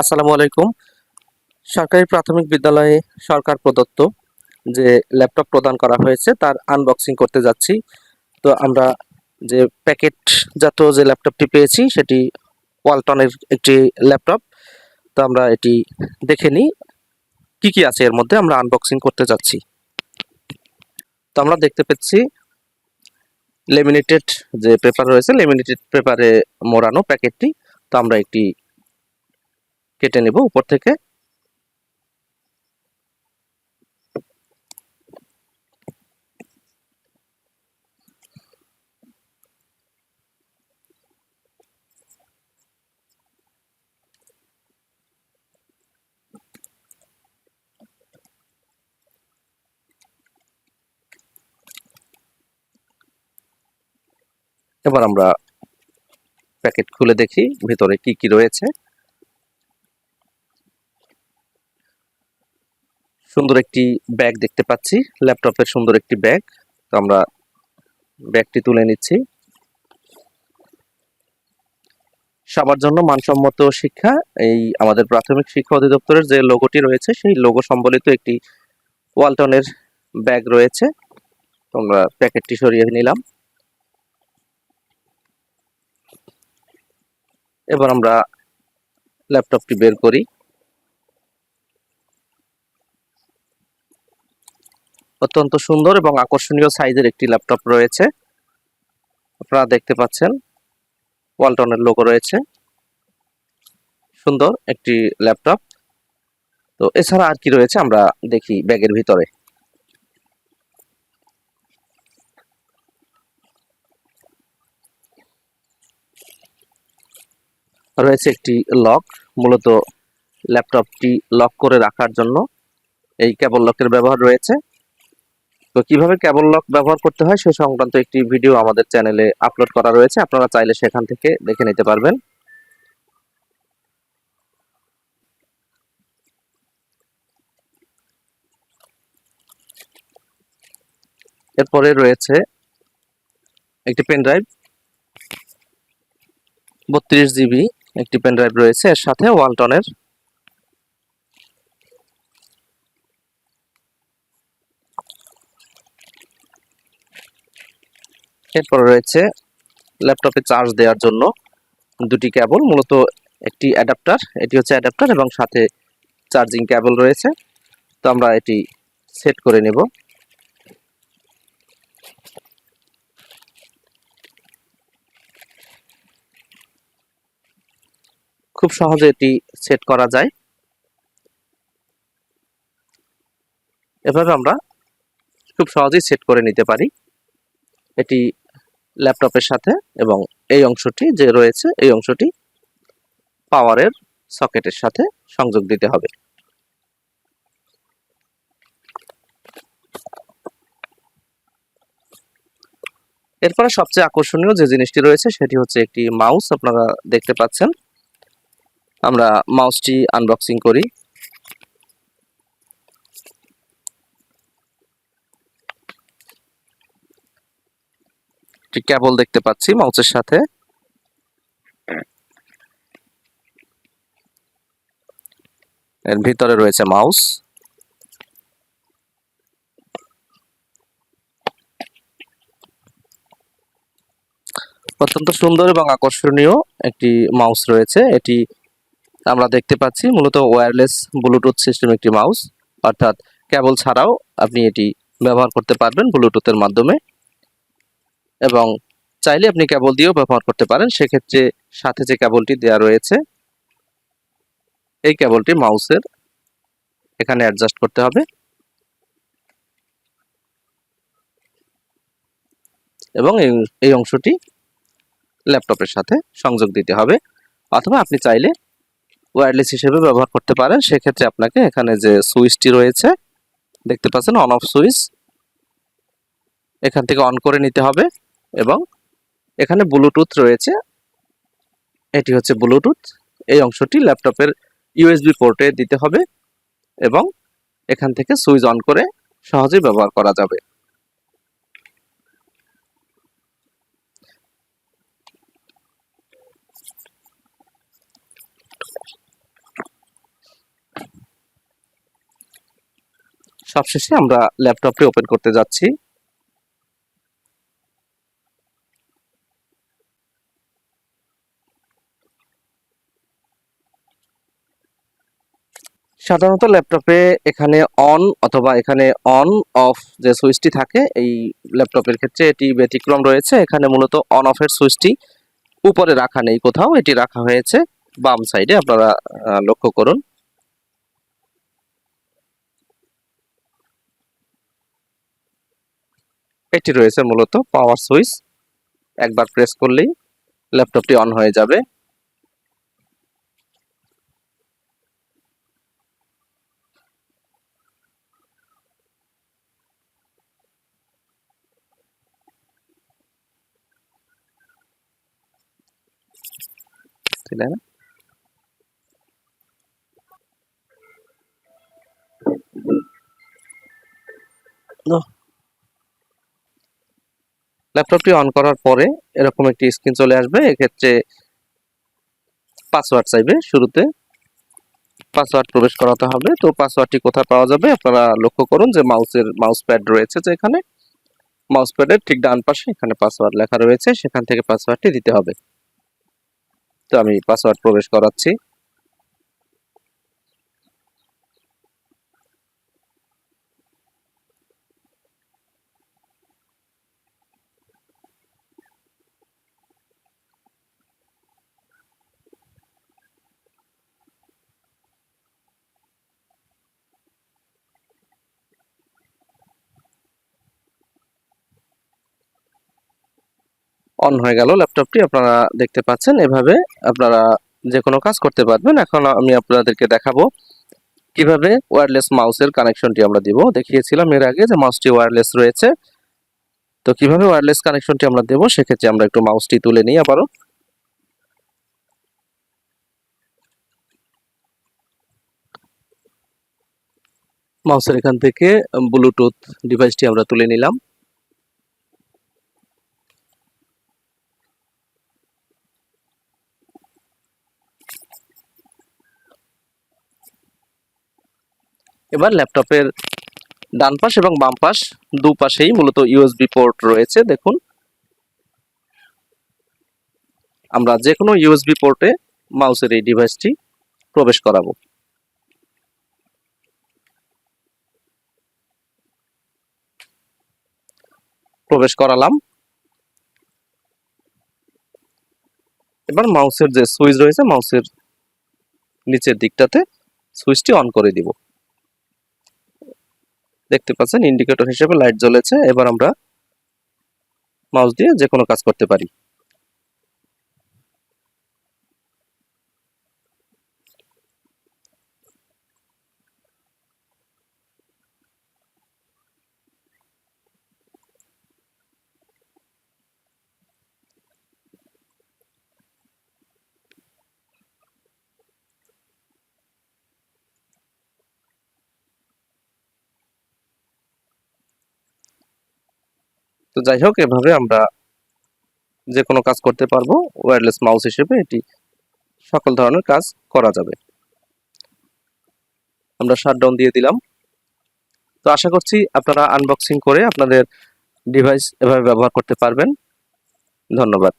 আসসালামু আলাইকুম। সরকারি প্রাথমিক বিদ্যালয়ে সরকার প্রদত্ত যে ল্যাপটপ প্রদান করা হয়েছে, তার আনবক্সিং করতে যাচ্ছি। তো আমরা যে প্যাকেটজাত যে ল্যাপটপটি পেয়েছি, সেটি ওয়ালটনের একটি ল্যাপটপ। তো আমরা এটি দেখে নিই, কি কি আছে এর মধ্যে, আমরা আনবক্সিং করতে যাচ্ছি। তো আমরা দেখতে পাচ্ছি লেমিনেটেড যে পেপার রয়েছে লেমিনেটেড পেপারে মোড়ানো প্যাকেটটি। তো আমরা একটি কেটে নেব উপর থেকে। এবার আমরা প্যাকেট খুলে দেখি ভিতরে কি কি রয়েছে। সুন্দর একটি ব্যাগ দেখতে পাচ্ছি। ল্যাপটপের সুন্দর একটি ব্যাগ তো আমরা ব্যাগটি তুলে নিচ্ছি। সবার জন্য মানসম্মত শিক্ষা। এই আমাদের প্রাথমিক শিক্ষা অধিদপ্তরের যে লোগোটি রয়েছে, সেই লোগো সম্বলিত একটি ওয়ালটনের ব্যাগ রয়েছে। তো আমরা প্যাকেটটি সরিয়ে নিলাম। এবার আমরা ল্যাপটপটি বের করি। অত্যন্ত সুন্দর এবং আকর্ষণীয় সাইজের একটি ল্যাপটপ রয়েছে। আপনারা দেখতে পাচ্ছেন, ওয়ালটনের লোগো রয়েছে। সুন্দর একটি ল্যাপটপ। তো এছাড়া আর কি রয়েছে আমরা দেখি ব্যাগের ভিতরে। রয়েছে একটি লক, মূলত ল্যাপটপটি লক করে রাখার জন্য এই কেবল লকের ব্যবহার রয়েছে। তো কীভাবে কেবল লক ব্যবহার করতে হয় সে সংক্রান্ত একটি ভিডিও আমাদের চ্যানেলে আপলোড করা রয়েছে। আপনারা চাইলে সেখান থেকে দেখে নিতে পারবেন। এরপরে রয়েছে একটি পেন ড্রাইভ বত্রিশ জিবি একটি পেন ড্রাইভ রয়েছে, এর সাথে ওয়ালটনের এরপরে রয়েছে ল্যাপটপে চার্জ দেওয়ার জন্য দুটি কেবল মূলত একটি অ্যাডাপ্টার, এটি হচ্ছে অ্যাডাপ্টার এবং সাথে চার্জিং কেবল রয়েছে। তো আমরা এটি সেট করে নেব। খুব সহজে এটি সেট করা যায়। এভাবে আমরা খুব সহজেই সেট করে নিতে পারি। এটি ল্যাপটপের সাথে এবং এই অংশটি যে রয়েছে, এই অংশটি পাওয়ারের সকেটের সাথে সংযোগ দিতে হবে। এরপরে সবচেয়ে আকর্ষণীয় যে জিনিসটি রয়েছে, সেটি হচ্ছে একটি মাউস, আপনারা দেখতে পাচ্ছেন। আমরা মাউসটি আনবক্সিং করি। একটি কেবল দেখতে পাচ্ছি মাউসের সাথে। এর ভিতরে রয়েছে মাউস। অত্যন্ত সুন্দর এবং আকর্ষণীয় একটি মাউস রয়েছে। এটি আমরা দেখতে পাচ্ছি মূলত ওয়্যারলেস ব্লুটুথ সিস্টেম একটি মাউস। অর্থাৎ কেবল ছাড়াও আপনি এটি ব্যবহার করতে পারবেন ব্লুটুথের মাধ্যমে। এবং চাইলে আপনি কেবল দিয়েও ব্যবহার করতে পারেন। সেক্ষেত্রে সাথে যে কেবলটি দেওয়া রয়েছে, এই কেবলটি মাউসের এখানে অ্যাডজাস্ট করতে হবে। এবং এই অংশটি ল্যাপটপের সাথে সংযোগ দিতে হবে। অথবা আপনি চাইলে ওয়্যারলেস হিসেবে ব্যবহার করতে পারেন। সেক্ষেত্রে আপনাকে এখানে যে সুইচটি রয়েছে, দেখতে পাচ্ছেন অন অফ সুইচ এখান থেকে অন করে নিতে হবে। এবং এখানে ব্লুটুথ রয়েছে। এটি হচ্ছে ব্লুটুথ এই অংশটি ল্যাপটপের ইউএসবি পোর্টে দিতে হবে এবং এখান থেকে সুইচ অন করে সহজেই ব্যবহার করা যাবে। সবশেষে আমরা ল্যাপটপটি ওপেন করতে যাচ্ছি। সাধারণত ল্যাপটপে এখানে অন অথবা এখানে অন অফ যে সুইচটি থাকে, এই ল্যাপটপের ক্ষেত্রে এটি ব্যতিক্রম রয়েছে। এখানে মূলত অন অফের সুইচটি উপরে রাখা নেই কোথাও, এটি রাখা হয়েছে বাম সাইডে আপনারা লক্ষ্য করুন। এটি রয়েছে মূলত পাওয়ার সুইচ একবার প্রেস করলেই ল্যাপটপটি অন হয়ে যাবে। তাই না? ল্যাপটপটি অন করার পরে এরকম একটি স্ক্রিন চলে আসবে। এক্ষেত্রে পাসওয়ার্ড চাইবে শুরুতে। পাসওয়ার্ড প্রবেশ করাতে হবে। তো পাসওয়ার্ডটি কোথায় পাওয়া যাবে? আপনারা লক্ষ্য করুন যে মাউসের মাউস প্যাড রয়েছে যে এখানে। মাউস প্যাডের ঠিক ডান পাশে এখানে পাসওয়ার্ড লেখা রয়েছে। সেখান থেকে পাসওয়ার্ডটি দিতে হবে। আমি পাসওয়ার্ড প্রবেশ করাচ্ছি। অন হয়ে গেল ল্যাপটপটি, আপনারা দেখতে পাচ্ছেন। এভাবে আপনারা যে কোনো কাজ করতে পারবেন। এখন আমি আপনাদেরকে দেখাবো কীভাবে ওয়্যারলেস মাউসের কানেকশনটি আমরা দিব। দেখিয়েছিলাম এর আগে যে মাউসটি ওয়্যারলেস রয়েছে। তো কীভাবে ওয়্যারলেস কানেকশনটি আমরা দেব, সেক্ষেত্রে আমরা একটু মাউসটি তুলে নিই আবারও। মাউসের এখান থেকে ব্লুটুথ ডিভাইসটি আমরা তুলে নিলাম। এবার ল্যাপটপের ডান পাশ এবং বাম পাশ দুপাশেই মূলত ইউএসবি পোর্ট রয়েছে, দেখুন। আমরা যে কোনো ইউএসবি পোর্টে মাউসের এই ডিভাইসটি প্রবেশ করাবো। প্রবেশ করালাম। এবার মাউসের যে সুইচ রয়েছে মাউসের নিচের দিকটাতে সুইচটি অন করে দিব। দেখতে পাচ্ছেন ইন্ডিকেটর হিসেবে লাইট জ্বলেছে। এবার আমরা মাউস দিয়ে যে কোনো কাজ করতে পারি। তো যাই হোক, এভাবে আমরা যে কোনো কাজ করতে পারব। ওয়্যারলেস মাউস হিসেবে এটি সকল ধরনের কাজ করা যাবে। আমরা শাটডাউন দিয়ে দিলাম। তো আশা করছি আপনারা আনবক্সিং করে আপনাদের ডিভাইস এভাবে ব্যবহার করতে পারবেন। ধন্যবাদ।